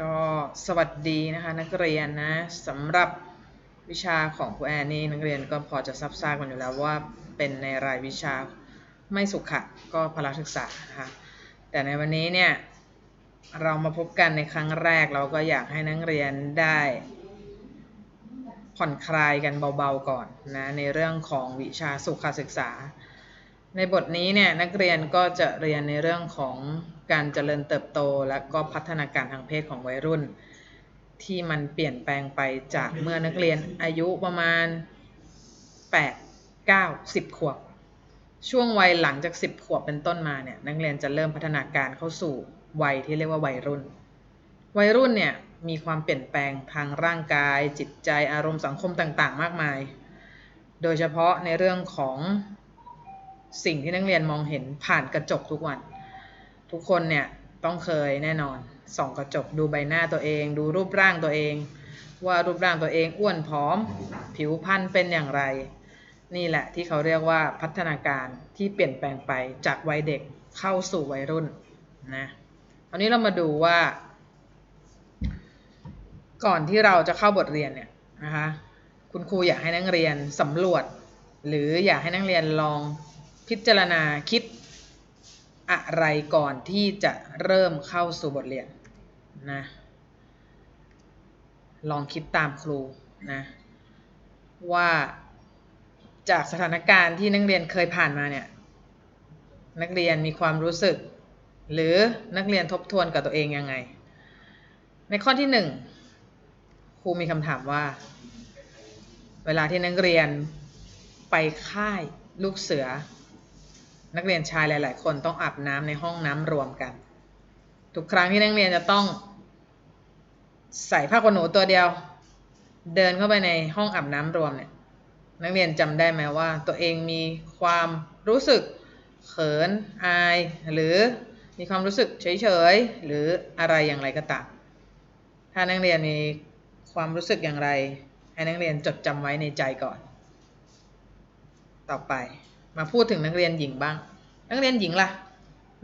ก็สวัสดีนะคะนักเรียนนะสำหรับวิชาของครูแอนนี่นักเรียนก็พอจะซับซ้อนกันอยู่แล้วว่าเป็นในรายวิชาไม่สุขะก็พละศึกษานะคะแต่ในวันนี้เนี่ยเรามาพบกันในครั้งแรกเราก็อยากให้นักเรียนได้ ผ่อนคลายกันเบาๆก่อนนะในเรื่องของวิชาสุขศึกษา ในบทนี้เนี่ยนักเรียนก็จะเรียนในเรื่องของ การเจริญเติบโตและก็พัฒนาการทางเพศของวัยรุ่น ที่มันเปลี่ยนแปลงไปจากเมื่อนักเรียนอายุประมาณ 8 9 10 ขวบ ช่วงวัยหลังจาก 10 ขวบเป็นต้นมาเนี่ยนักเรียนจะเริ่มพัฒนาการเข้าสู่วัยที่เรียกว่าวัยรุ่น วัยรุ่นเนี่ยมีความเปลี่ยนแปลงทางร่างกาย จิตใจอารมณ์สังคมต่างๆ มากมาย โดยเฉพาะในเรื่องของสิ่งที่นักเรียนมองเห็นผ่านกระจกทุกวัน ทุกคนเนี่ยต้องเคยแน่นอน ส่องกระจกดูใบหน้าตัวเอง ดูรูปร่างตัวเอง ว่ารูปร่างตัวเองอ้วนผอม ผิวพรรณเป็นอย่างไร นี่แหละที่เขาเรียกว่าพัฒนาการที่เปลี่ยนแปลงไปจากวัยเด็กเข้าสู่วัยรุ่นนะตอนนี้เรามาดูว่า ก่อนที่เราจะเข้าบทเรียนเนี่ยนะคะคุณครูอยากให้นักเรียนสำรวจ หรืออยากให้นักเรียนลองพิจารณาคิด อะไรก่อนที่จะเริ่มเข้าสู่บทเรียนนะลองคิดตามครูนะว่าจากสถานการณ์ที่นักเรียนเคยผ่านมาเนี่ยนักเรียนมีความรู้สึก หรือนักเรียนทบทวนกับตัวเองยังไง ในข้อที่หนึ่งครูมีคำถามว่า เวลาที่นักเรียนไปค่ายลูกเสือ นักเรียนชายหลาย ๆ คนต้องอาบน้ำในห้องน้ำรวมกัน ทุกครั้งที่นักเรียนจะต้อง ใส่ผ้าขนหนูตัวเดียว เดินเข้าไปในห้องอาบน้ำรวมเนี่ย นักเรียนจำได้ไหมว่า ตัวเองมีความรู้สึกเขินอาย หรือมีความรู้สึกเฉย ๆ หรืออะไรอย่างไรก็ตามถ้านักเรียนมีความรู้สึกอย่างไร ให้นักเรียนจดจำไว้ในใจก่อน ต่อไปมาพูดถึงนักเรียนหญิงบ้าง นักเรียนหญิงล่ะ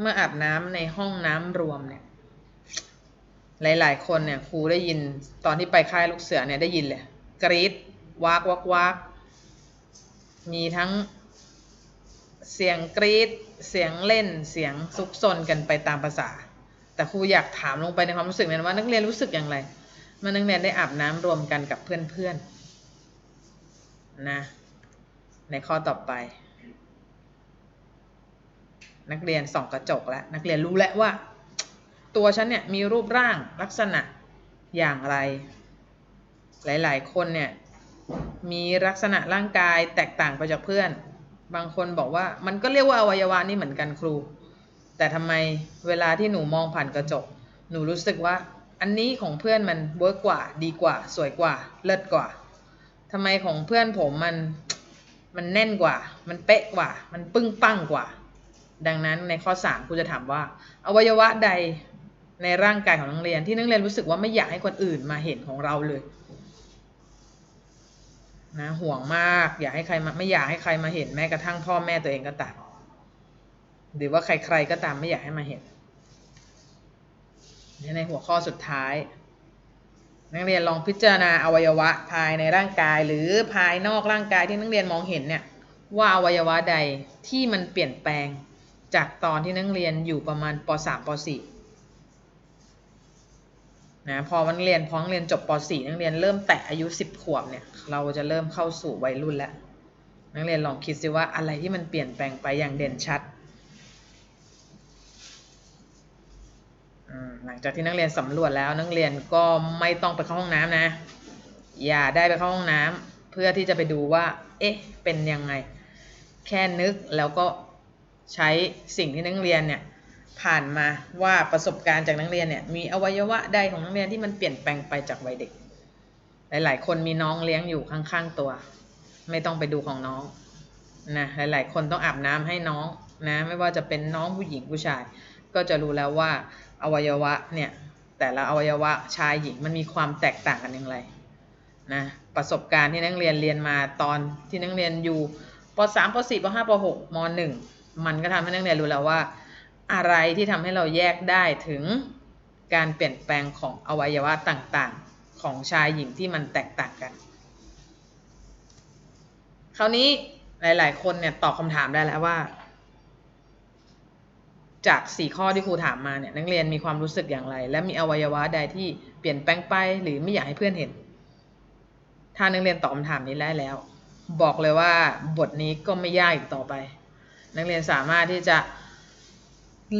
เมื่ออาบน้ำในห้องน้ำรวมเนี่ย หลาย ๆ คนเนี่ยครูได้ยินตอนที่ไปค่ายลูกเสือเนี่ยได้ยินเลยกรีดวากวักวักมีทั้งเสียงกรีดเสียงเล่นเสียงซุกซนกันไปตามภาษา แต่ครูอยากถามลงไปในความรู้สึกนั้นว่านักเรียนรู้สึกอย่างไรเมื่อนักเรียนได้อาบน้ำรวมกันกับเพื่อนๆนะในข้อต่อไป นักเรียนส่องกระจกแล้วนักเรียนรู้แล้วว่า ตัวฉันเนี่ยมีรูปร่างลักษณะอย่างไร หลายๆ คนเนี่ยมีลักษณะร่างกายแตกต่างไปจากเพื่อน บางคนบอกว่ามันก็เรียกว่าอวัยวะนี่เหมือนกันครู แต่ทำไมเวลาที่หนูมองผ่านกระจก หนูรู้สึกว่าอันนี้ของเพื่อนมันเวิร์กกว่า ดีกว่า สวยกว่า เลิศกว่าทำไมของเพื่อนผมมันมันแน่นกว่า มันเป๊ะกว่า มันปึ้งปั้งกว่า ดังนั้นในข้อ 3ครูจะถามว่า อวัยวะใดในร่างกายของนักเรียนที่นักเรียนรู้สึกว่าไม่อยากให้คนอื่นมาเห็นของเราเลยนะห่วงมากอยากให้ใครมาไม่อยากให้ใครมาเห็นแม้กระทั่งพ่อแม่ตัวเองก็ตามหรือว่าใครๆก็ตามไม่อยากให้มาเห็นในหัวข้อสุดท้าย นักเรียนลองพิจารณาอวัยวะภายในร่างกาย หรือภายนอกร่างกายที่นักเรียนมองเห็นเนี่ยว่าอวัยวะใดที่มันเปลี่ยนแปลง จากตอนที่นักเรียนอยู่ประมาณป .3 ป .4 นะพอมันเรียนพ้อนักเรียนจบป .4 นักเรียนเริ่มแตะอายุ 10 ขวบเนี่ย เราจะเริ่มเข้าสู่วัยรุ่นแล้ว นักเรียนลองคิดสิว่าอะไรที่มันเปลี่ยนแปลงไปอย่างเด่นชัดหลังจากที่นักเรียนสำรวจแล้วนักเรียนก็ไม่ต้องไปเข้าห้องน้ำนะ อย่าได้ไปเข้าห้องน้ำเพื่อที่จะไปดูว่า เอ๊ะ เป็นยังไง แค่นึกแล้วก็ ใช้สิ่งที่นักเรียนเนี่ยผ่านมาว่าประสบการณ์จากนักเรียนเนี่ยมีอวัยวะใดของนักเรียนที่มันเปลี่ยนแปลงไปจากวัยเด็ก หลาย ๆ คนมีน้องเลี้ยงอยู่ข้างๆตัว ไม่ต้องไปดูของน้องนะหลาย ๆ คนต้องอาบน้ำให้น้องนะไม่ว่าจะเป็นน้องผู้หญิงผู้ชาย ก็จะรู้แล้วว่าอวัยวะเนี่ยแต่ละอวัยวะชายหญิงมันมีความแตกต่างกันอย่างไรนะประสบการณ์ที่นักเรียนเรียนมาตอนที่นักเรียนอยู่ป .3 ป .4 ป .5 ป .6 ม .1 มันก็ทำให้นักเรียนรู้แล้วว่า อะไรที่ทำให้เราแยกได้ถึงการเปลี่ยนแปลงของอวัยวะต่างๆ ของชายหญิงที่มันแตกต่างกัน คราวนี้หลาย ๆ คนเนี่ยตอบคำถามได้แล้วว่า จากสี่ข้อที่ครูถามมาเนี่ยนักเรียนมีความรู้สึกอย่างไร และมีอวัยวะใดที่เปลี่ยนแปลงไปหรือไม่อยากให้เพื่อนเห็น ถ้านักเรียนตอบคำถามนี้ได้แล้ว บอกเลยว่าบทนี้ก็ไม่ยากอีกต่อไป นักเรียนสามารถที่จะ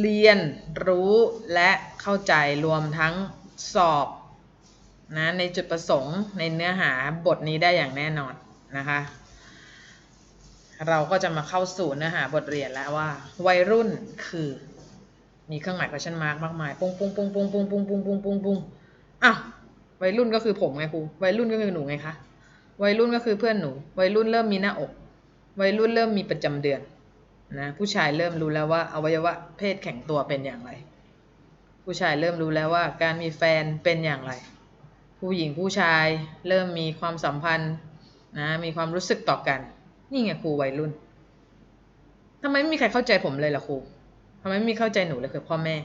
เรียนรู้และเข้าใจรวมทั้งสอบนะในจุดประสงค์ในเนื้อหาบทนี้ได้อย่างแน่นอนนะคะ เราก็จะมาเข้าสู่เนื้อหาบทเรียนแล้วว่า วัยรุ่นคือมีเครื่องหมาย question mark มากมายปุ้งปุ้งปุ้งปุ้งปุ้งปุ้งปุ้งปุ้งปุ้งปุ้งอ้าววัยรุ่นก็คือผมไงครูวัยรุ่นก็คือหนูไงคะวัยรุ่นก็คือเพื่อนหนู วัยรุ่นเริ่มมีหน้าอก วัยรุ่นเริ่มมีประจำเดือน นะผู้ชายเริ่มรู้แล้วว่าอวัยวะเพศแข็งตัวเป็นอย่างไร ผู้ชายเริ่มรู้แล้วว่าการมีแฟนเป็นอย่างไร ผู้หญิงผู้ชายเริ่มมีความสัมพันธ์นะมีความรู้สึกต่อกัน นี่ไงครูวัยรุ่นทำไมไม่มีใครเข้าใจผมเลยล่ะครูทำไมไม่มีเข้าใจหนูเลยคือพ่อแม่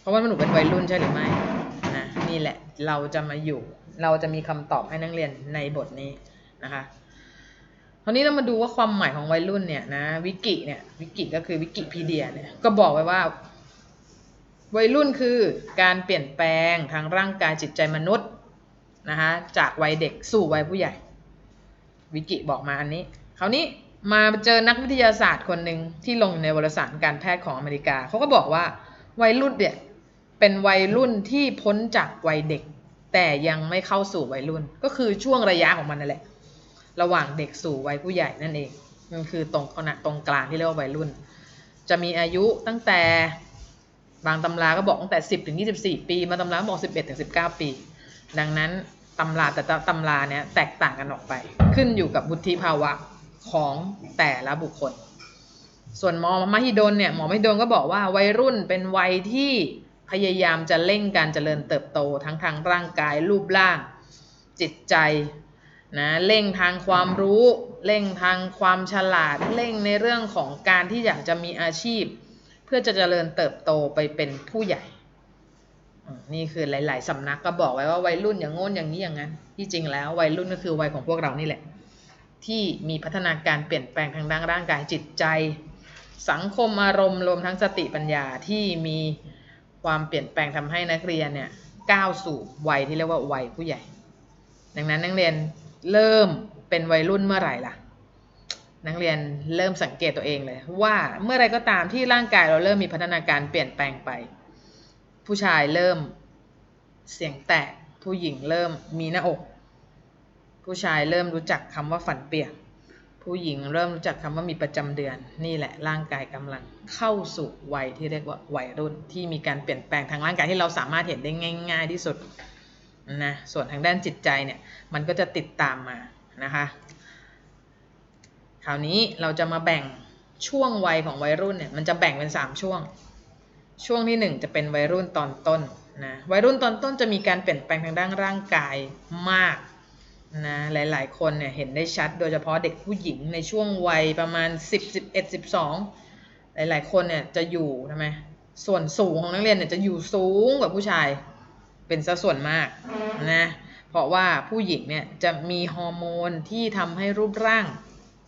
เพราะว่าหนูเป็นวัยรุ่นใช่หรือไม่นะนี่แหละเราจะมาอยู่ เราจะมีคำตอบให้นักเรียนในบทนี้นะคะ คราวนี้เรามาดูว่าความหมายของวัยรุ่นเนี่ยนะวิกิเนี่ยวิกิก็คือวิกิพีเดียเนี่ยก็บอกไว้ว่า วัยรุ่นคือการเปลี่ยนแปลงทางร่างกายจิตใจมนุษย์นะคะจากวัยเด็กสู่วัยผู้ใหญ่ วิกิบอกมาอันนี้คราวนี้มาเจอนักวิทยาศาสตร์คนหนึ่งที่ลงในวารสารการแพทย์ของอเมริกาเขาก็บอกว่าวัยรุ่นเนี่ยเป็นวัยรุ่นที่พ้นจากวัยเด็ก แต่ยังไม่เข้าสู่วัยรุ่น ก็คือช่วงระยะของมันนั่นแหละ ระหว่างเด็กสู่วัยผู้ใหญ่นั่นเองมันคือตรงขณะตรงกลางที่เรียกว่าวัยรุ่น จะมีอายุตั้งแต่บางตำราก็บอกตั้งแต่ 10 ถึง 24 ปีบาตำรากบอก 11 ถึง 19 ปี ดังนั้นตำราแต่ตำราเนี้ยแตกต่างกันออกไป ขึ้นอยู่กับวุฒิภาวะของแต่ละบุคคล ส่วนหมอมหิดลเนี่ยหมอมหิดลก็บอกว่าวัยรุ่นเป็นวัยที่พยายามจะเร่งการเจริญเติบโตทั้งทางร่างกายรูปร่าง จิตใจ นะเร่งทางความรู้เร่งทางความฉลาดเร่งในเรื่องของการที่อยากจะมีอาชีพ เพื่อจะเจริญเติบโตไปเป็นผู้ใหญ่นี่คือหลาย ๆสำนักก็บอกไว้ว่าวัยรุ่นอย่างโน้นอย่างนี้อย่างนั้นที่จริงแล้ววัยรุ่นก็คือวัยของพวกเรานี่แหละ ที่มีพัฒนาการเปลี่ยนแปลงทางด้านร่างกายจิตใจ สังคมอารมณ์รวมทั้งสติปัญญาที่มีความเปลี่ยนแปลงทำให้นักเรียนเนี่ยก้าวสู่วัยที่เรียกว่าวัยผู้ใหญ่ ดังนั้นนักเรียน เริ่มเป็นวัยรุ่นเมื่อไหร่ล่ะ นักเรียนเริ่มสังเกตตัวเองเลย ว่าเมื่อไรก็ตามที่ร่างกายเราเริ่มมีพัฒนาการเปลี่ยนแปลงไป ผู้ชายเริ่มเสียงแตกผู้หญิงเริ่มมีหน้าอก ผู้ชายเริ่มรู้จักคำว่าฝันเปียก ผู้หญิงเริ่มรู้จักคำว่ามีประจำเดือน นี่แหละร่างกายกำลังเข้าสู่วัยที่เรียกว่าวัยรุ่นที่มีการเปลี่ยนแปลงทางร่างกายที่เราสามารถเห็นได้ง่าย ๆ ที่สุด นะส่วนทางด้านจิตใจเนี่ยมันก็จะติดตามมานะคะคราวนี้เราจะมาแบ่งช่วงวัยของวัยรุ่นเนี่ยมันจะแบ่งเป็น 3 ช่วง ช่วงที่ 1 จะเป็นวัยรุ่นตอนต้นนะวัยรุ่นตอนต้นจะมีการเปลี่ยนแปลงทางด้านร่างกายมากนะหลายๆ คนเนี่ยเห็นได้ชัด โดยเฉพาะเด็กผู้หญิงในช่วงวัยประมาณ 10 11 12 หลายๆ คนเนี่ยจะอยู่ทำไมส่วนสูงของนักเรียนเนี่ยจะอยู่สูงกว่าผู้ชาย เป็นสัดส่วนมากนะเพราะว่าผู้หญิงเนี่ยจะมีฮอร์โมนที่ทำให้รูปร่าง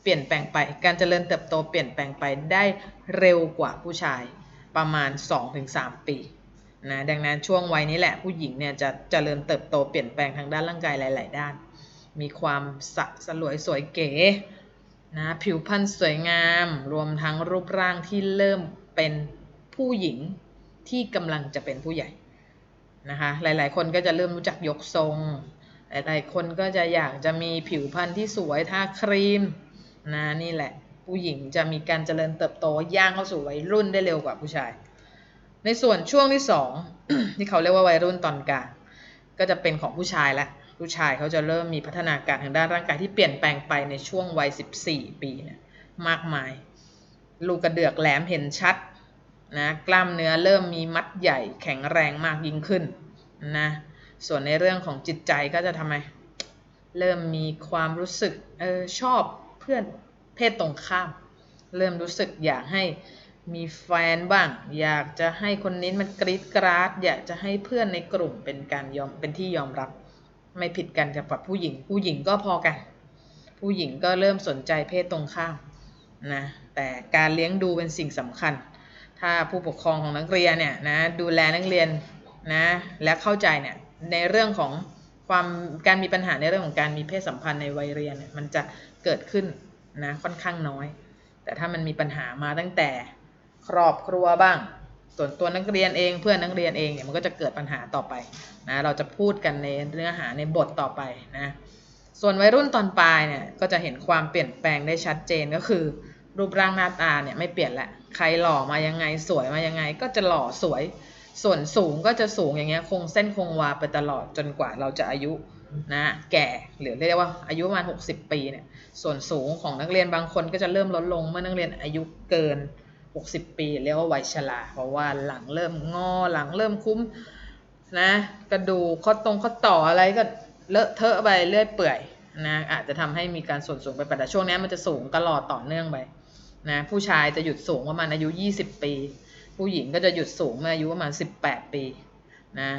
เปลี่ยนแปลงไป การเจริญเติบโตเปลี่ยนแปลงไปได้เร็วกว่าผู้ชายประมาณ 2-3 ปีนะดังนั้นช่วงวัยนี้แหละผู้หญิงเนี่ยจะเจริญเติบโตเปลี่ยนแปลงทางด้านร่างกายหลาย ๆ ด้าน มีความสะสลวยสวยเก๋นะผิวพรรณสวยงาม รวมทั้งรูปร่างที่เริ่มเป็นผู้หญิงที่กำลังจะเป็นผู้ใหญ่ นะคะหลาย ๆ คนก็จะเริ่มรู้จักยกทรง หลาย ๆ คนก็จะอยากจะมีผิวพรรณที่สวยทาครีมนะนี่แหละ ผู้หญิงจะมีการเจริญเติบโตย่างเข้าสู่วัยรุ่นได้เร็วกว่าผู้ชาย ในส่วนช่วงที่สองที่เขาเรียกว่าวัยรุ่นตอนกลางก็จะเป็นของผู้ชายละผู้ชายเขาจะเริ่มมีพัฒนาการทางด้านร่างกายที่เปลี่ยนแปลงไปในช่วงวัย 14 ปีเนี่ยมากมาย ลูกกระเดือกแหลมเห็นชัด นะกล้ามเนื้อเริ่มมีมัดใหญ่แข็งแรงมากยิ่งขึ้นนะส่วนในเรื่องของจิตใจก็จะทำไม เริ่มมีความรู้สึกออชอบเพื่อนเพศตรงข้าม เริ่มรู้สึกอยากให้มีแฟนบ้าง อยากจะให้คนนี้มันกรีดกราด อยากจะให้เพื่อนในกลุ่มเป็นการยอมเป็นที่ยอมรับ ไม่ผิดกันกับผู้หญิง ผู้หญิงก็พอกัน ผู้หญิงก็เริ่มสนใจเพศตรงข้ามนะแต่การเลี้ยงดูเป็นสิ่งสำคัญ ถ้าผู้ปกครองของนักเรียนเนี่ยนะดูแลนักเรียนนะและเข้าใจเนี่ยในเรื่องของความการมีปัญหาในเรื่องของการมีเพศสัมพันธ์ในวัยเรียนเนี่ยมันจะเกิดขึ้นนะค่อนข้างน้อย แต่ถ้ามันมีปัญหามาตั้งแต่ครอบครัวบ้าง ส่วนตัวนักเรียนเองเพื่อนนักเรียนเองเนี่ยมันก็จะเกิดปัญหาต่อไปนะเราจะพูดกันในเนื้อหาในบทต่อไปนะส่วนวัยรุ่นตอนปลายเนี่ยก็จะเห็นความเปลี่ยนแปลงได้ชัดเจนก็คือ รูปร่างหน้าตาเนี่ยไม่เปลี่ยนละ ใครหล่อมายังไงสวยมายังไง ก็จะหล่อสวย ส่วนสูงก็จะสูงอย่างเงี้ยคงเส้นคงวาไปตลอดจนกว่าเราจะอายุนะแก่หรือเรียกว่าอายุประมาณ60 ปีเนี่ยส่วนสูงของนักเรียนบางคนก็จะเริ่มลดลงเมื่อนักเรียนอายุเกิน 60 ปี เรียกว่าวัยชราเพราะว่าหลังเริ่มงอหลังเริ่มคุ้มนะกระดูกข้อตรงข้อต่ออะไรก็เลอะเทอะไปเรื่อยเปื่อยนะอาจจะทำให้มีการส่วนสูงไปแต่ช่วงนี้มันจะสูงตลอดต่อเนื่องไป นะผู้ชายจะหยุดสูงประมาณอายุ 20 ปี ผู้หญิงก็จะหยุดสูงเมื่ออายุประมาณ 18 ปีนะ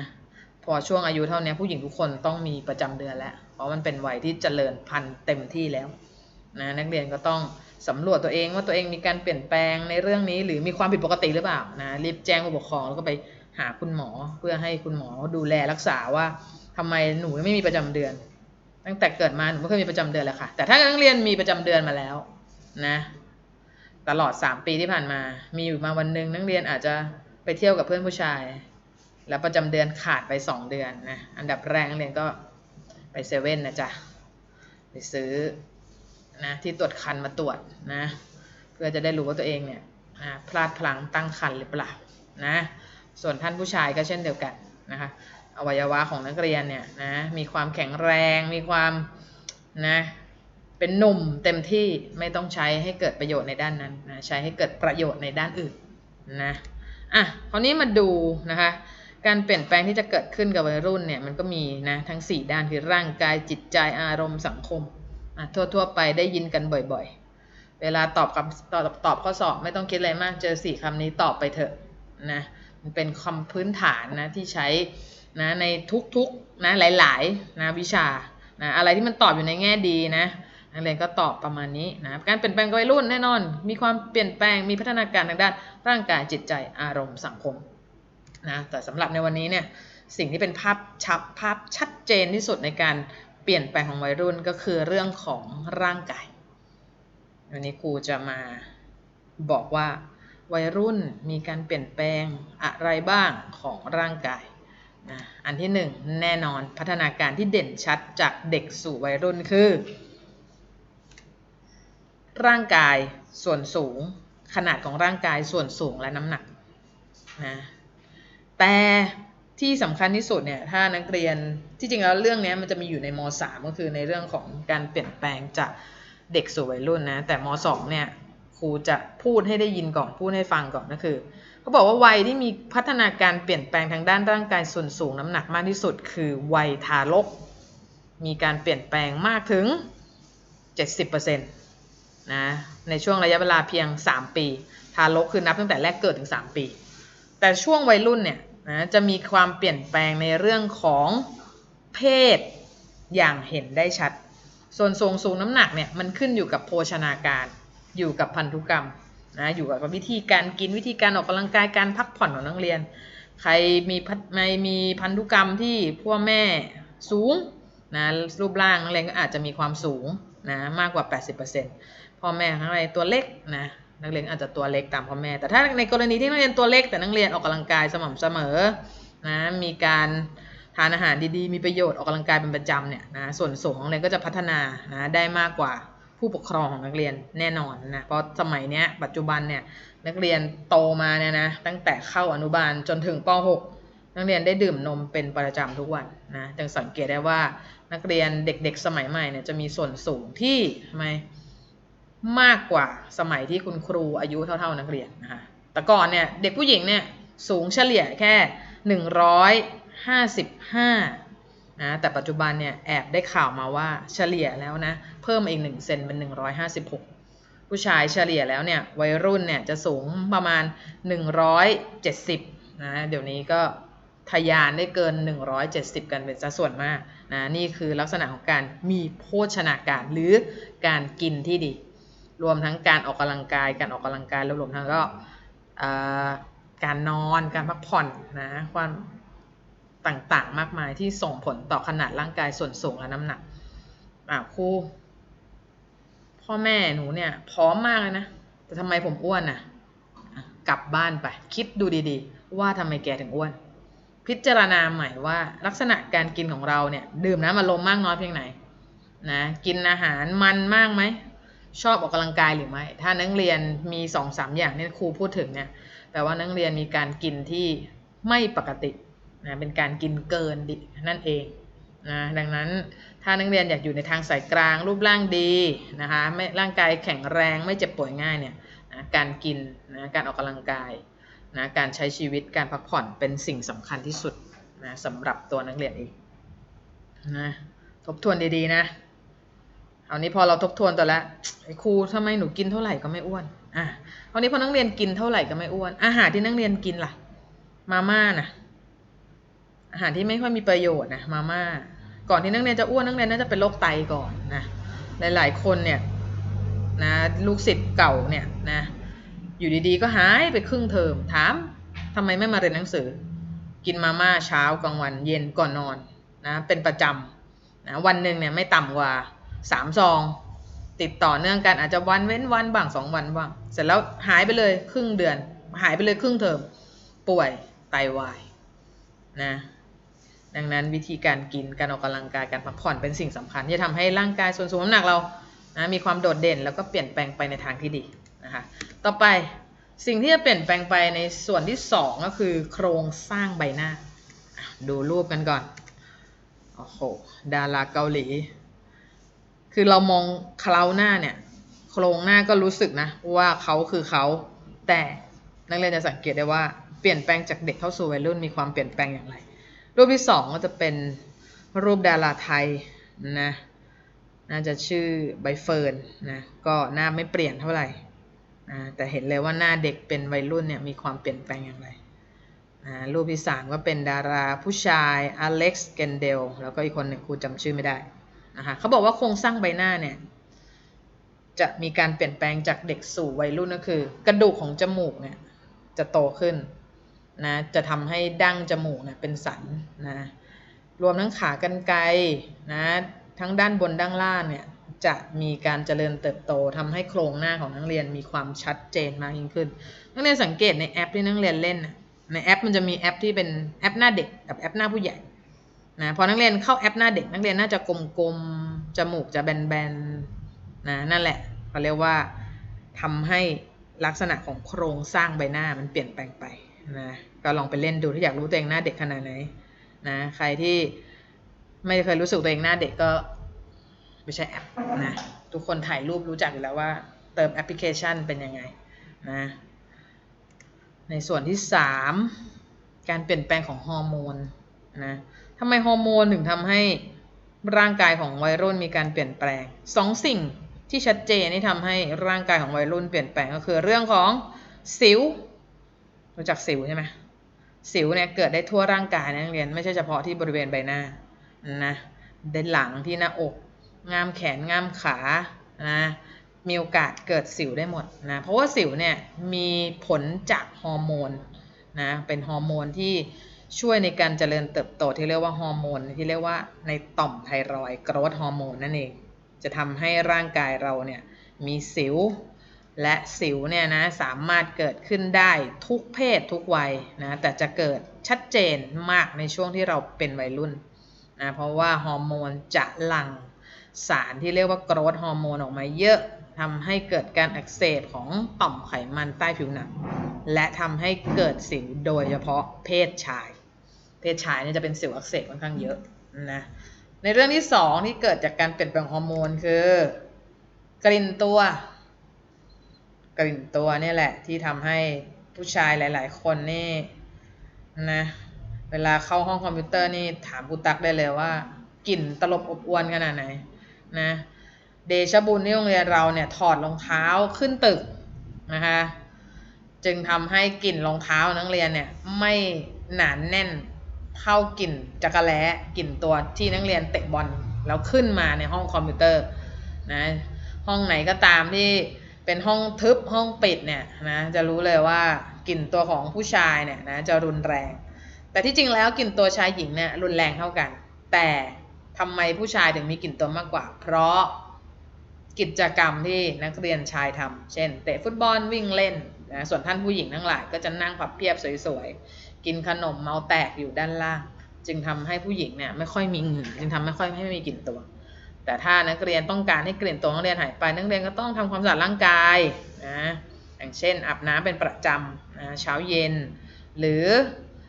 พอช่วงอายุเท่านี้ผู้หญิงทุกคนต้องมีประจำเดือนแล้ว เพราะมันเป็นวัยที่เจริญพันธุ์เต็มที่แล้วนะนักเรียนก็ต้องสำรวจตัวเองว่าตัวเองมีการเปลี่ยนแปลงในเรื่องนี้หรือมีความผิดปกติหรือเปล่านะรีบแจ้งผู้ปกครองแล้วก็ไปหาคุณหมอเพื่อให้คุณหมอดูแลรักษาว่าทำไมหนูไม่มีประจำเดือน ตั้งแต่เกิดมาหนูไม่เคยมีประจำเดือนเลยค่ะ แต่ถ้านักเรียนมีประจำเดือนมาแล้วนะ ตลอด 3 ปีที่ผ่านมา มีอยู่มาวันหนึ่งนักเรียนอาจจะไปเที่ยวกับเพื่อนผู้ชาย แล้วประจำเดือนขาดไป 2 เดือนนะ อันดับแรกนักเรียนก็ไปเซเว่นนะจ๊ะ ไปซื้อนะที่ตรวจคันมาตรวจนะ เพื่อจะได้รู้ว่าตัวเองเนี่ยนะพลาดพลั้งตั้งคันหรือเปล่านะ ส่วนท่านผู้ชายก็เช่นเดียวกันนะคะอวัยวะของนักเรียนเนี่ยนะมีความแข็งแรงมีความนะ เป็นหนุ่มเต็มที่ไม่ต้องใช้ให้เกิดประโยชน์ในด้านนั้นนะใช้ให้เกิดประโยชน์ในด้านอื่นนะอะคราวนี้มาดูนะคะการเปลี่ยนแปลงที่จะเกิดขึ้นกับวัยรุ่นเนี่ยมันก็มีนะทั้ง 4 ด้านคือร่างกายจิตใจอารมณ์สังคมอะทั่วๆไปได้ยินกันบ่อยๆ เวลาตอบคำตอบตอบข้อสอบไม่ต้องคิดอะไรมากเจอ 4คำนี้ตอบไปเถอะนะมันเป็นคำพื้นฐานนะที่ใช้นะในทุกๆนะหลายๆนะวิชานะอะไรที่มันตอบอยู่ในแง่ดีนะ นักเรียนก็ตอบประมาณนี้นะการเปลี่ยนแปลงวัยรุ่นแน่นอน มีความเปลี่ยนแปลงมีพัฒนาการทางด้านร่างกายจิตใจอารมณ์สังคมนะแต่สำหรับในวันนี้เนี่ยสิ่งที่เป็นภาพชัดภาพชัดเจนที่สุดในการเปลี่ยนแปลงของวัยรุ่นก็คือเรื่องของร่างกายวันนี้ครูจะมาบอกว่าวัยรุ่นมีการเปลี่ยนแปลงอะไรบ้างของร่างกายนะอันที่หนึ่งแน่นอนพัฒนาการที่เด่นชัดจากเด็กสู่วัยรุ่นคือ ร่างกายส่วนสูง ขนาดของร่างกายส่วนสูงและน้ำหนักนะแต่ที่สำคัญที่สุดเนี่ยถ้านักเรียนที่จริงแล้วเรื่องนี้มันจะมีอยู่ในม .3 ก็คือในเรื่องของการเปลี่ยนแปลงจากเด็กสู่วัยรุ่นนะแต่ม .2 เนี่ยครูจะพูดให้ได้ยินก่อนพูดให้ฟังก่อนก็คือเขาบอกว่าวัยที่มีพัฒนาการเปลี่ยนแปลงทางด้านร่างกายส่วนสูงน้ำหนักมากที่สุด คือวัยทารก มีการเปลี่ยนแปลงมากถึง 70% นะในช่วงระยะเวลาเพียง 3 ปี ทารกคือนับตั้งแต่แรกเกิดถึง 3 ปี แต่ช่วงวัยรุ่นเนี่ยนะจะมีความเปลี่ยนแปลงในเรื่องของเพศอย่างเห็นได้ชัด ส่วนทรงสูงน้ำหนักเนี่ยมันขึ้นอยู่กับโภชนาการ อยู่กับพันธุกรรมนะอยู่กับวิธีการกินวิธีการออกกำลังกายการพักผ่อนของนักเรียน ใครมีพัไม่มีพันธุกรรมที่พ่อแม่สูงนะรูปร่างนักเรียนก็อาจจะมีความสูงนะมากกว่า 80% พ่อแม่ทั้งหลายตัวเล็กนะนักเรียนอาจจะตัวเล็กตามพ่อแม่ แต่ถ้าในกรณีที่นักเรียนตัวเล็ก แต่นักเรียนออกกำลังกายสม่ำเสมอนะมีการทานอาหารดีๆ มีประโยชน์ออกกำลังกายเป็นประจำเนี่ยนะส่วนสูงของนักเรียนก็จะพัฒนานะได้มากกว่าผู้ปกครองของนักเรียนแน่นอนนะเพราะสมัยเนี้ยปัจจุบันเนี่ยนักเรียนโตมาเนี่ยนะตั้งแต่เข้าอนุบาลจนถึงป .6 นักเรียนได้ดื่มนมเป็นประจำทุกวันนะจึงสังเกตได้ว่านักเรียนเด็กๆ สมัยใหม่เนี่ยจะมีส่วนสูงที่ทำไม มากกว่าสมัยที่คุณครูอายุเท่า ๆ นักเรียนนะคะแต่ก่อนเนี่ยเด็กผู้หญิงเนี่ยสูงเฉลี่ยแค่ 155นะแต่ปัจจุบันเนี่ยแอบได้ข่าวมาว่าเฉลี่ยแล้วนะเพิ่มอีก 1 เซนเป็น 156 ผู้ชายเฉลี่ยแล้วเนี่ยวัยรุ่นเนี่ยจะสูงประมาณ 170นะเดี๋ยวนี้ก็ทะยานได้เกิน 170 กันเป็นสัดส่วนมากนะนี่คือลักษณะของการมีโภชนาการหรือการกินที่ดี รวมทั้งการออกกำลังกาย การออกกำลังกายแล้วรวมทั้งก็การนอน การพักผ่อนนะความต่างๆ มากมายที่ส่งผลต่อขนาดร่างกายส่วนสูงและน้ำหนักอ่าครูพ่อแม่หนูเนี่ยพร้อมมากเลยนะ แต่ทำไมผมอ้วนน่ะ กลับบ้านไป คิดดูดีๆ ว่าทำไมแกถึงอ้วน พิจารณาใหม่ว่าลักษณะการกินของเราเนี่ย ดื่มน้ำมาลมมากน้อยเพียงไหนนะกินอาหารมันมากไหม ชอบออกกำลังกายหรือไม่ ถ้านักเรียนมีสองสามอย่างเนี่ยครูพูดถึงเนี่ยแปลว่านักเรียนมีการกินที่ไม่ปกตินะเป็นการกินเกินดินั่นเองนะดังนั้นถ้านักเรียนอยากอยู่ในทางสายกลางรูปร่างดีนะคะไม่ร่างกายแข็งแรงไม่เจ็บป่วยง่ายเนี่ยนะการกินนะการออกกำลังกายนะการใช้ชีวิตการพักผ่อนเป็นสิ่งสำคัญที่สุดนะสำหรับตัวนักเรียนเองนะทบทวนดีๆนะ เอานี้พอเราทบทวนตัวแล้วไอ้ครูทำไมหนูกินเท่าไหร่ก็ไม่อ้วน อะคราวนี้พอนักเรียนกินเท่าไหร่ก็ไม่อ้วน อาหารที่นักเรียนกินล่ะ มาม่านะอาหารที่ไม่ค่อยมีประโยชน์นะมาม่า ก่อนที่นักเรียนจะอ้วนนักเรียนน่าจะเป็นโรคไตก่อนนะ หลายๆคนเนี่ยนะลูกศิษย์เก่าเนี่ยนะอยู่ดีๆก็หายไปครึ่งเทอมถามทำไมไม่มาเรียนหนังสือ กินมาม่าเช้ากลางวันเย็นก่อนนอนนะเป็นประจำนะวันหนึ่งเนี่ยไม่ต่ำกว่า สามซอง ติดต่อเนื่องกันอาจจะวันเว้นวันบ้างสองวันบ้างเสร็จแล้วหายไปเลยครึ่งเดือน หายไปเลยครึ่งเทอมป่วยไตาวายนะดังนั้นวิธีการกินการออกกำลังกายการพักผ่อนเป็นสิ่งสำคัญที่จะทำให้ร่างกายส่วนสูงน้ำหนักเรานะมีความโดดเด่นแล้วก็เปลี่ยนแปลงไปในทางที่ดีนะคะต่อไปสิ่งที่จะเปลี่ยนแปลงไปในส่วนที่ 2 ก็คือโครงสร้างใบหน้า ดูรูปกันก่อนโอ้โหดาราเกาหลี คือเรามองเคล้าหน้าเนี่ย โครงหน้าก็รู้สึกนะ ว่าเขาคือเขา แต่นักเรียนจะสังเกตได้ว่าเปลี่ยนแปลงจากเด็กเข้าสู่วัยรุ่นมีความเปลี่ยนแปลงอย่างไร รูปที่สองก็จะเป็นรูปดาราไทยนะน่าจะชื่อใบเฟิร์นนะก็หน้าไม่เปลี่ยนเท่าไหร่นะแต่เห็นเลยว่าหน้าเด็กเป็นวัยรุ่นเนี่ยมีความเปลี่ยนแปลงอย่างไรนะรูปที่สามก็เป็นดาราผู้ชายอเล็กซ์เกนเดลแล้วก็อีกคนหนึ่งครูจำชื่อไม่ได้ นะคะเขาบอกว่าโครงสร้างใบหน้าเนี่ยจะมีการเปลี่ยนแปลงจากเด็กสู่วัยรุ่นก็คือ กระดูกของจมูกเนี่ยจะโตขึ้นนะจะทำให้ดั้งจมูกเนะเป็นสันนะรวมทั้งขากรรไกรนะทั้งด้านบนด้านล่างเนี่ยจะมีการเจริญเติบโตทำให้โครงหน้าของนักเรียนมีความชัดเจนมากยิ่งขึ้น นักเรียนสังเกตในแอปที่นักเรียนเล่นในแอปมันจะมีแอปที่เป็นแอปหน้าเด็กกับแอปหน้าผู้ใหญ่ นะพอนักเรียนเข้าแอปหน้าเด็กนักเรียนน่าจะกลมๆจมูกจะแบนๆนะนั่นแหละเขาเรียกว่าทำให้ลักษณะของโครงสร้างใบหน้ามันเปลี่ยนแปลงไปนะก็ลองไปเล่นดูถ้าอยากรู้ตัวเองหน้าเด็กขนาดไหนนะใครที่ไม่เคยรู้สึกตัวเองหน้าเด็กก็ไม่ใช่แอปนะทุกคนถ่ายรูปรู้จักอยู่แล้วว่า เติมแอปพลิเคชันเป็นยังไงนะในส่วนที่ 3 การเปลี่ยนแปลงของฮอร์โมนนะ ทำไมฮอร์โมนถึงทำให้ร่างกายของวัยรุ่นมีการเปลี่ยนแปลงสองสิ่งที่ชัดเจนที่ทำให้ร่างกายของวัยรุ่นเปลี่ยนแปลงก็คือเรื่องของสิว รู้จักสิวใช่ไหมสิวเนี่ยเกิดได้ทั่วร่างกายนะนักเรียนไม่ใช่เฉพาะที่บริเวณใบหน้านะด้านหลังที่หน้าอกง่ามแขนง่ามขานะมีโอกาสเกิดสิวได้หมดนะเพราะว่าสิวเนี่ยมีผลจากฮอร์โมนนะเป็นฮอร์โมนที่ ช่วยในการเจริญเติบโตที่เรียกว่าฮอร์โมนที่เรียกว่าในต่อมไทรอยกรดฮอร์โมนนั่นเอง จะทำให้ร่างกายเราเนี่ยมีสิว และสิวเนี่ยนะสามารถเกิดขึ้นได้ทุกเพศทุกวัยนะแต่จะเกิดชัดเจนมากในช่วงที่เราเป็นวัยรุ่นนะเพราะว่าฮอร์โมนจะหลั่งสารที่เรียกว่าโกรทฮอร์โมนออกมาเยอะทำให้เกิดการอักเสบของต่อมไขมันใต้ผิวหนัง และทำให้เกิดสิวโดยเฉพาะเพศชาย เพศชายเนี่ยจะเป็นสิวอักเสบค่อนข้างเยอะนะในเรื่องที่สองที่เกิดจากการเปลี่ยนแปลงฮอร์โมนคือกลิ่นตัว กลิ่นตัวนี่แหละ ที่ทำให้ผู้ชายหลาย ๆ คนนี่นะเวลาเข้าห้องคอมพิวเตอร์นี่ถามกูตักได้เลยว่ากลิ่นตลบอบอวนขนาดไหนนะเดชะบุญที่โรงเรียนเราเนี่ยถอดรองเท้าขึ้นตึกนะคะจึงทำให้กลิ่นรองเท้านักเรียนเนี่ยไม่หนานแน่น เข้ากลิ่นจักระแล้กลิ่นตัวที่นักเรียนเตะบอลแล้วขึ้นมาในห้องคอมพิวเตอร์นะห้องไหนก็ตามที่เป็นห้องทึบห้องปิดเนี่ยนะจะรู้เลยว่ากลิ่นตัวของผู้ชายเนี่ยนะจะรุนแรง แต่ที่จริงแล้วกลิ่นตัวชายหญิงเนี่ยรุนแรงเท่ากัน แต่ทำไมผู้ชายถึงมีกลิ่นตัวมากกว่า เพราะกิจกรรมที่นักเรียนชายทำเช่น เตะฟุตบอลวิ่งเล่นนะส่วนท่านผู้หญิงทั้งหลายก็จะนั่งพับเพียบสวยๆ กินขนมเมาแตกอยู่ด้านล่าง จึงทำให้ผู้หญิงเนี่ยไม่ค่อยมีเหงื่อจึงทำไม่ค่อยไม่มีกลิ่นตัว แต่ถ้านักเรียนต้องการให้กลิ่นตัวนักเรียนหายไปนักเรียนก็ต้องทำความสะอาดร่างกายนะอย่างเช่นอาบน้ำเป็นประจำนะเช้าเย็น หรือ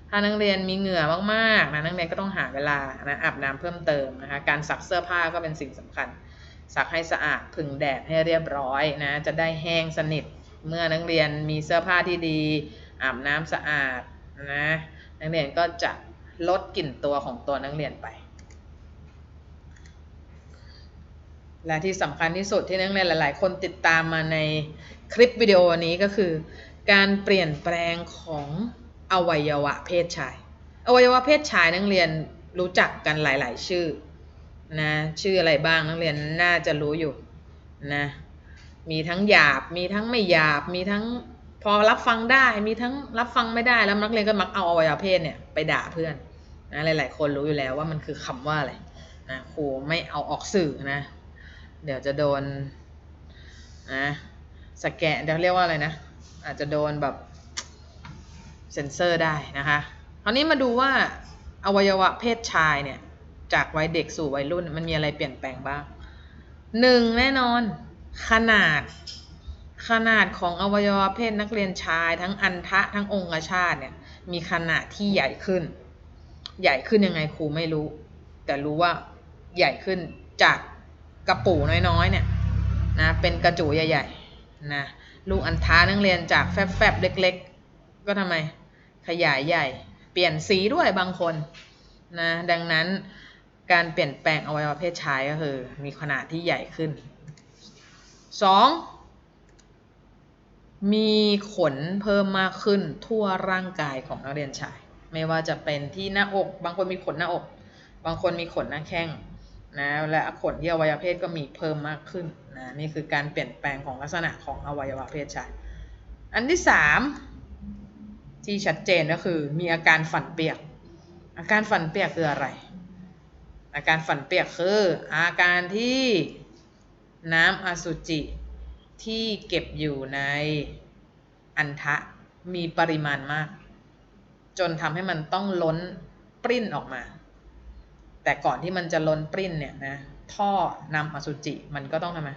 ถ้านักเรียนมีเหงื่อมากๆนะนักเรียนก็ต้องหาเวลานะอาบน้ำเพิ่มเติมนะคะการซักเสื้อผ้าก็เป็นสิ่งสำคัญซักให้สะอาดผึ่งแดดให้เรียบร้อยนะจะได้แห้งสนิท เมื่อนักเรียนมีเสื้อผ้าที่ดีอาบน้ำสะอาด นะนักเรียนก็จะลดกลิ่นตัวของตัวนักเรียนไป และที่สำคัญที่สุดที่นักเรียนหลาย ๆ คนติดตามมาในคลิปวิดีโอนี้ก็คือ การเปลี่ยนแปลงของอวัยวะเพศชาย อวัยวะเพศชายนักเรียนรู้จักกันหลาย ๆ ชื่อนะชื่ออะไรบ้างนักเรียนน่าจะรู้อยู่นะมีทั้งหยาบมีทั้งไม่หยาบมีทั้ง พอรับฟังได้มีทั้งรับฟังไม่ได้แล้วนักเรียนก็มักเอาอวัยวะเพศเนี่ยไปด่าเพื่อนนะหลาย ๆ คนรู้อยู่แล้วว่ามันคือคำว่าอะไรนะครูไม่เอาออกสื่อนะ เดี๋ยวจะโดนนะสแกนเดี๋ยวเรียกว่าอะไรนะ อาจจะโดนแบบเซ็นเซอร์ได้นะคะคราวนี้มาดูว่าอวัยวะเพศชายเนี่ยจากวัยเด็กสู่วัยรุ่นมันมีอะไรเปลี่ยนแปลงบ้างหนึ่งแน่นอน ขนาด ขนาดของอวัยวะเพศนักเรียนชาย ทั้งอันทะทั้งองคชาตเนี่ยมีขนาดที่ใหญ่ขึ้น ใหญ่ขึ้นยังไงครูไม่รู้ แต่รู้ว่าใหญ่ขึ้นจากกระปูน้อยๆเนี่ยนะเป็นกระจูใหญ่ๆนะลูกอันทานักเรียนจากแฟบๆเล็ก ๆ ก็ทำไมขยายใหญ่ เปลี่ยนสีด้วยบางคนนะดังนั้นการเปลี่ยนแปลงอวัยวะเพศชายก็คือ มีขนาดที่ใหญ่ขึ้น 2. มีขนเพิ่มมากขึ้นทั่วร่างกายของนักเรียนชาย ไม่ว่าจะเป็นที่หน้าอก บางคนมีขนหน้าอก บางคนมีขนหน้าแข้งนะและขนที่อวัยวะเพศก็มีเพิ่มมากขึ้นนะนี่คือการเปลี่ยนแปลงของลักษณะของอวัยวะเพศชาย อันที่สามที่ชัดเจนก็คือมีอาการฝันเปียก อาการฝันเปียกคืออะไร อาการฝันเปียกคืออาการที่น้ำอสุจิ ที่เก็บอยู่ในอันทะมีปริมาณมาก จนทำให้มันต้องล้นปริ้นออกมา แต่ก่อนที่มันจะล้นปริ้นเนี่ยนะท่อนำอสุจิมันก็ต้องทำไม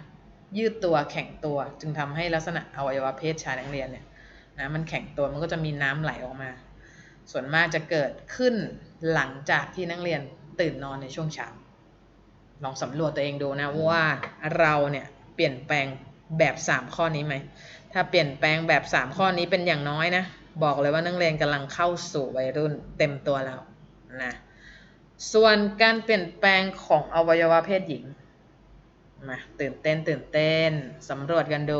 ยืดตัวแข็งตัวจึงทำให้ลักษณะอวัยวะเพศชายนักเรียนเนี่ยนะมันแข็งตัวมันก็จะมีน้ำไหลออกมา ส่วนมากจะเกิดขึ้นหลังจากที่นักเรียนตื่นนอนในช่วงเช้าลองสำรวจตัวเองดูนะว่าเราเนี่ยเปลี่ยนแปลง แบบ3ข้อนี้ไหม ถ้าเปลี่ยนแปลงแบบ3ข้อนี้เป็นอย่างน้อยนะ บอกเลยว่านักเรียนกำลังเข้าสู่วัยรุ่นเต็มตัวแล้วนะ ส่วนการเปลี่ยนแปลงของอวัยวะเพศหญิง มาตื่นเต้นตื่นเต้นสำรวจกันดู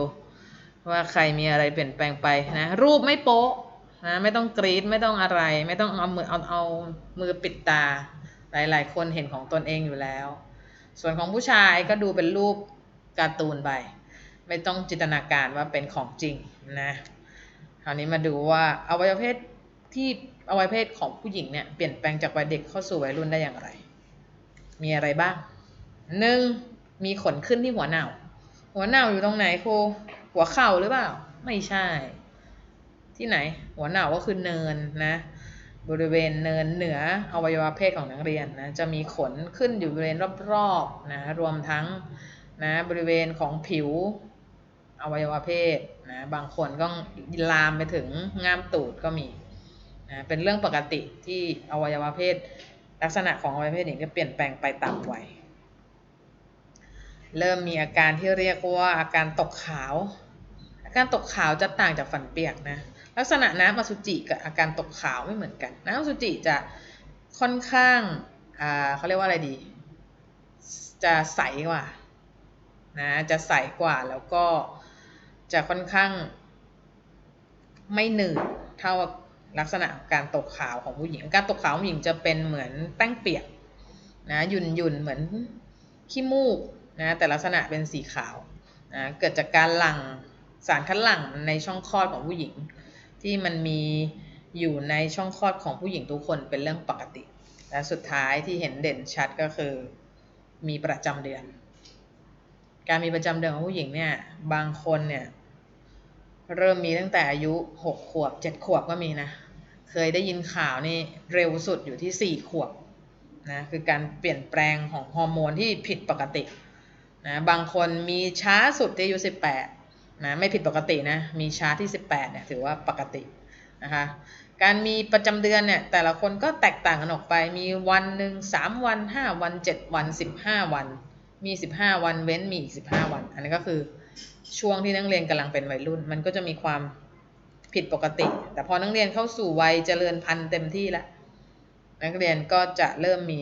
ว่าใครมีอะไรเปลี่ยนแปลงไปนะ รูปไม่โป๊ะนะไม่ต้องกรีดไม่ต้องอะไร ไม่ต้องเอามือเอาเอามือปิดตา หลาย ๆ คนเห็นของตนเองอยู่แล้ว ส่วนของผู้ชายก็ดูเป็นรูปการ์ตูนไป ไม่ต้องจินตนาการว่าเป็นของจริงนะคราวนี้มาดูว่าอวัยวะเพศที่อวัยวะเพศของผู้หญิงเนี่ยเปลี่ยนแปลงจากวัยเด็กเข้าสู่วัยรุ่นได้อย่างไร มีอะไรบ้างหนึ่งมีขนขึ้นที่หัวเหน่าหัวเหน่าอยู่ตรงไหนครูหัวเข่าหรือเปล่า ไม่ใช่ ที่ไหน หัวเหน่าก็คือเนินนะ บริเวณเนินเหนืออวัยวะเพศของนักเรียนนะจะมีขนขึ้นอยู่บริเวณรอบๆนะรวมทั้งนะบริเวณของผิว อวัยวะเพศนะบางคนก็ลามไปถึงง่ามตูดก็มีนะเป็นเรื่องปกติที่อวัยวะเพศ ลักษณะของอวัยวะเพศหญิงจะเปลี่ยนแปลงไปตามวัยเริ่มมีอาการที่เรียกว่าอาการตกขาว อาการตกขาวจะต่างจากฝันเปียกนะลักษณะน้ำอสุจิกับอาการตกขาวไม่เหมือนกันน้ำอสุจิจะค่อนข้างอ่าเขาเรียกว่าอะไรดี จะใสกว่านะจะใสกว่าแล้วก็ จะค่อนข้างไม่หนืดเท่าลักษณะการตกขาวของผู้หญิง การตกขาวของผู้หญิงจะเป็นเหมือนแป้งเปียกนะหยุ่นหยุ่นเหมือนขี้มูกนะแต่ลักษณะเป็นสีขาวนะเกิดจากการหลั่งสารคัดหลั่งในช่องคลอดของผู้หญิง ที่มันมีอยู่ในช่องคลอดของผู้หญิงทุกคนเป็นเรื่องปกติ และสุดท้ายที่เห็นเด่นชัดก็คือมีประจำเดือน การมีประจำเดือนของผู้หญิงเนี่ยบางคนเนี่ย เริ่มมีตั้งแต่อายุหกขวบเจ็ดขวบก็มีนะ เคยได้ยินข่าวนี่เร็วสุดอยู่ที่สี่ขวบนะคือการเปลี่ยนแปลงของฮอร์โมนที่ผิดปกตินะบางคนมีช้าสุดที่อายุสิบแปดนะไม่ผิดปกตินะมีช้าที่สิบแปดเนี่ยถือว่าปกตินะคะการมีประจำเดือนเนี่ยแต่ละคนก็แตกต่างกันออกไปมีวันหนึ่งสามวันห้าวันเจ็ดวันสิบห้าวัน มีสิบห้าวันเว้นมีอีกสิบห้าวัน อันนี้ก็คือ ช่วงที่นักเรียนกำลังเป็นวัยรุ่น มันก็จะมีความผิดปกติ แต่พอนักเรียนเข้าสู่วัยเจริญพันธุ์เต็มที่แล้วนักเรียนก็จะเริ่มมี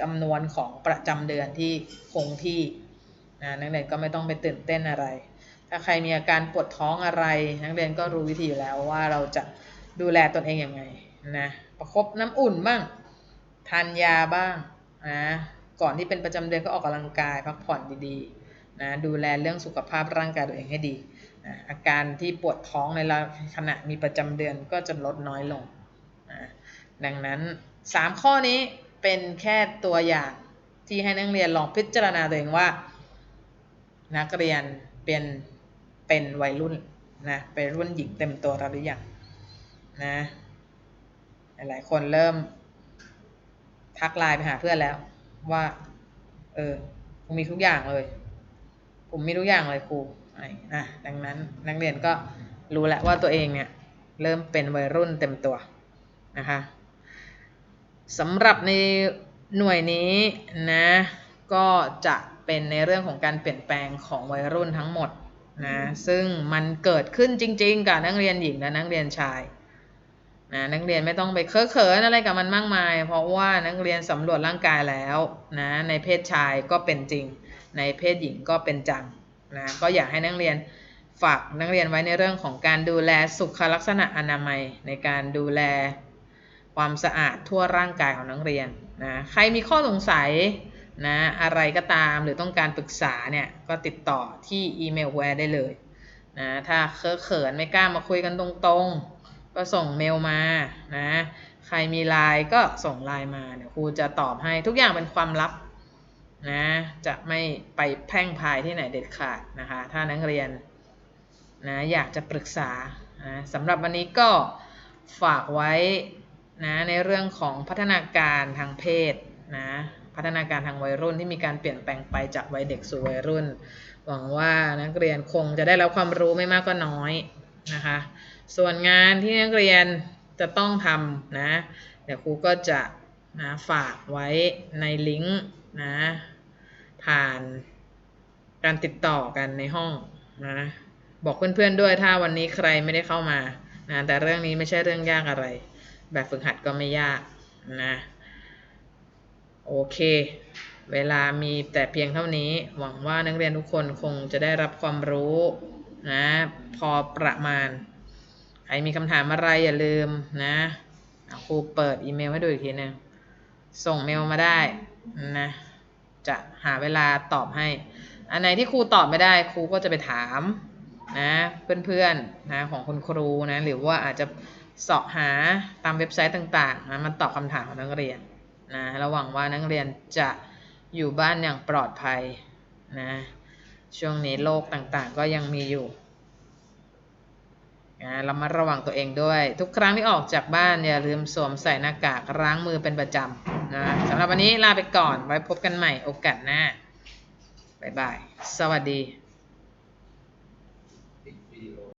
จำนวนของประจำเดือนที่คงที่นะนักเรียนก็ไม่ต้องไปตื่นเต้นอะไร ถ้าใครมีอาการปวดท้องอะไร นักเรียนก็รู้วิธีอยู่แล้วว่าเราจะดูแลตนเองยังไงนะประคบน้ำอุ่นบ้างทานยาบ้างนะก่อนที่เป็นประจำเดือนก็ออกกำลังกายพักผ่อนดีๆ นะดูแลเรื่องสุขภาพร่างกายตัวเองให้ดีนะอาการที่ปวดท้องในขณะมีประจำเดือนก็จะลดน้อยลงนะดังนั้น 3 ข้อนี้เป็นแค่ตัวอย่างที่ให้นักเรียนลองพิจารณาตัวเองว่า นักเรียนเป็นเป็นวัยรุ่นนะเป็นรุ่นหญิงเต็มตัวแล้วหรือยังนะหลายคนเริ่มทักไลน์ไปหาเพื่อนแล้วว่า เออมีทุกอย่างเลย ผมมีทุกอย่างเลยครูอะไรนะดังนั้นนักเรียนก็รู้แล้วว่าตัวเองเนี่ยเริ่มเป็นวัยรุ่นเต็มตัวนะคะสำหรับในหน่วยนี้นะก็จะเป็นในเรื่องของการเปลี่ยนแปลงของวัยรุ่นทั้งหมดนะซึ่งมันเกิดขึ้นจริง ๆ กับนักเรียนหญิงและนักเรียนชายนะนักเรียนไม่ต้องไปเคอะเขินอะไรกับมันมากมาย เพราะว่านักเรียนสำรวจร่างกายแล้วนะในเพศชายก็เป็นจริง ในเพศหญิงก็เป็นจังนะก็อยากให้นักเรียนฝากนักเรียนไว้ในเรื่องของการดูแลสุขลักษณะอนามัย ในการดูแลความสะอาดทั่วร่างกายของนักเรียนนะใครมีข้อสงสัยนะอะไรก็ตามหรือต้องการปรึกษาเนี่ยก็ติดต่อที่อีเมลแวร์ได้เลยนะถ้าเคอะเขินไม่กล้ามาคุยกันตรงๆ ก็ส่งเมลมานะใครมีไลน์ก็ส่งไลน์มาเดี๋ยวครูจะตอบให้ทุกอย่างเป็นความลับ นะจะไม่ไปแพ่งพายที่ไหนเด็ดขาดนะคะ ถ้านักเรียนนะอยากจะปรึกษานะสำหรับวันนี้ก็ฝากไว้นะในเรื่องของพัฒนาการทางเพศนะพัฒนาการทางวัยรุ่นที่มีการเปลี่ยนแปลงไปจากวัยเด็กสู่วัยรุ่น หวังว่านักเรียนคงจะได้รับความรู้ไม่มากก็น้อยนะคะ ส่วนงานที่นักเรียนจะต้องทำนะ เดี๋ยวครูก็จะนะฝากไว้ในลิงก์นะ ผ่านการติดต่อกันในห้องนะบอกเพื่อนๆด้วยถ้าวันนี้ใครไม่ได้เข้ามานะแต่เรื่องนี้ไม่ใช่เรื่องยากอะไร แบบฝึกหัดก็ไม่ยากนะโอเค เวลามีแต่เพียงเท่านี้ หวังว่านักเรียนทุกคนคงจะได้รับความรู้นะพอประมาณ ใครมีคำถามอะไรอย่าลืมนะครูเปิดอีเมลให้ดูอีกทีหนึงส่งเมลมาได้นะ จะหาเวลาตอบให้ อันไหนที่ครูตอบไม่ได้ครูก็จะไปถามนะเพื่อนๆนะของคุณครูนะหรือว่าอาจจะเสาะหาตามเว็บไซต์ต่างๆนะมาตอบคำถามของนักเรียนนะระหวังว่านักเรียนจะอยู่บ้านอย่างปลอดภัยนะช่วงนี้โรคต่างๆ ก็ยังมีอยู่ เรามาระวังตัวเองด้วย ทุกครั้งที่ออกจากบ้านอย่าลืมสวมใส่หน้ากากล้างมือเป็นประจำนะสำหรับวันนี้ลาไปก่อนไว้พบกันใหม่โอกาสหน้า บ๊ายบาย สวัสดี